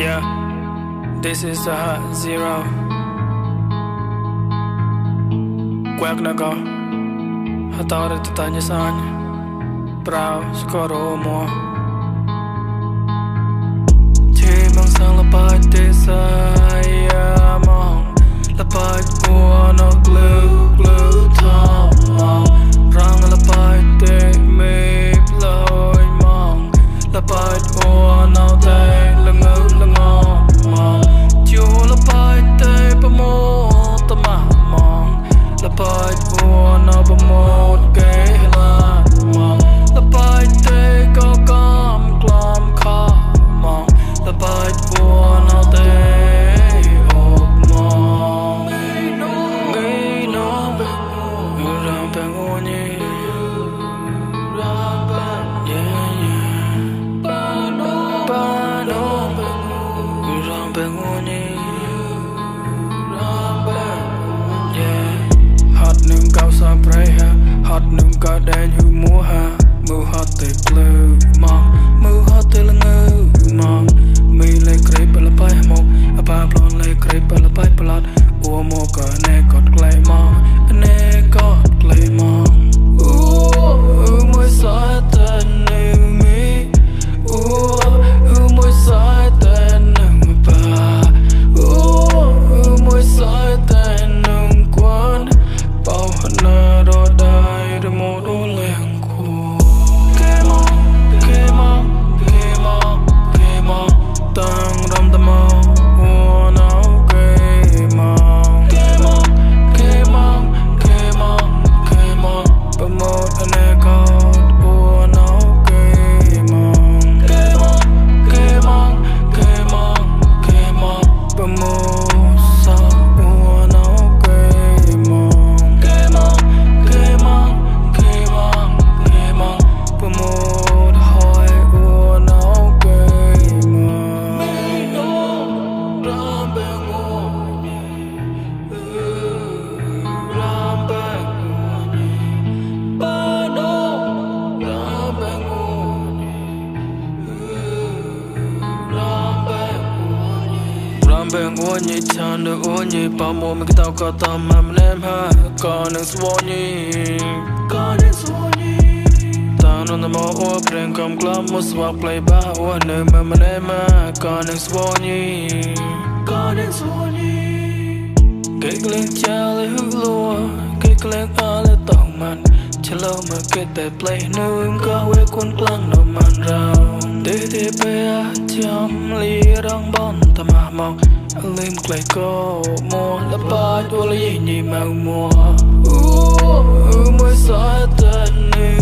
Yeah, this is a hot zero. Quack na ka, hatare to tanya sanya, prao skoro mo. Timang sang lapat de mong, lapat no glue glue tom rang បាយបួនអបមកគេឡាមកលបាយទេក៏កំក្លំខមកលបាយបួនអទេអបមកមិននោមិននោមិនរំទាំងអូនយេបានអូនយេបែងអូនយីឆានលើអូនយីប៉មមកតោក៏តាមម៉ាំណែមហាក៏នឹងស្វញីក៏នឹងស្វញីតាននមអូប្រេងកំក្លាប់មកស្វាក់ play បាអូននៅម៉ាំណែមហាក៏នឹងស្វញីក៏នឹងស្វញីគេក្លែងចាលើហ៊ឹកលួគេក្លែងអលើតងម៉ាន់ឆ្លងមកគេតែ play នៅក៏វេគុនខ្លាំងនៅម៉ាន់រោទេទេពេលចាំលីរងបនតាមមក Lim clay go mo la pa do la yin ni mau mo Ooh, ooh my satan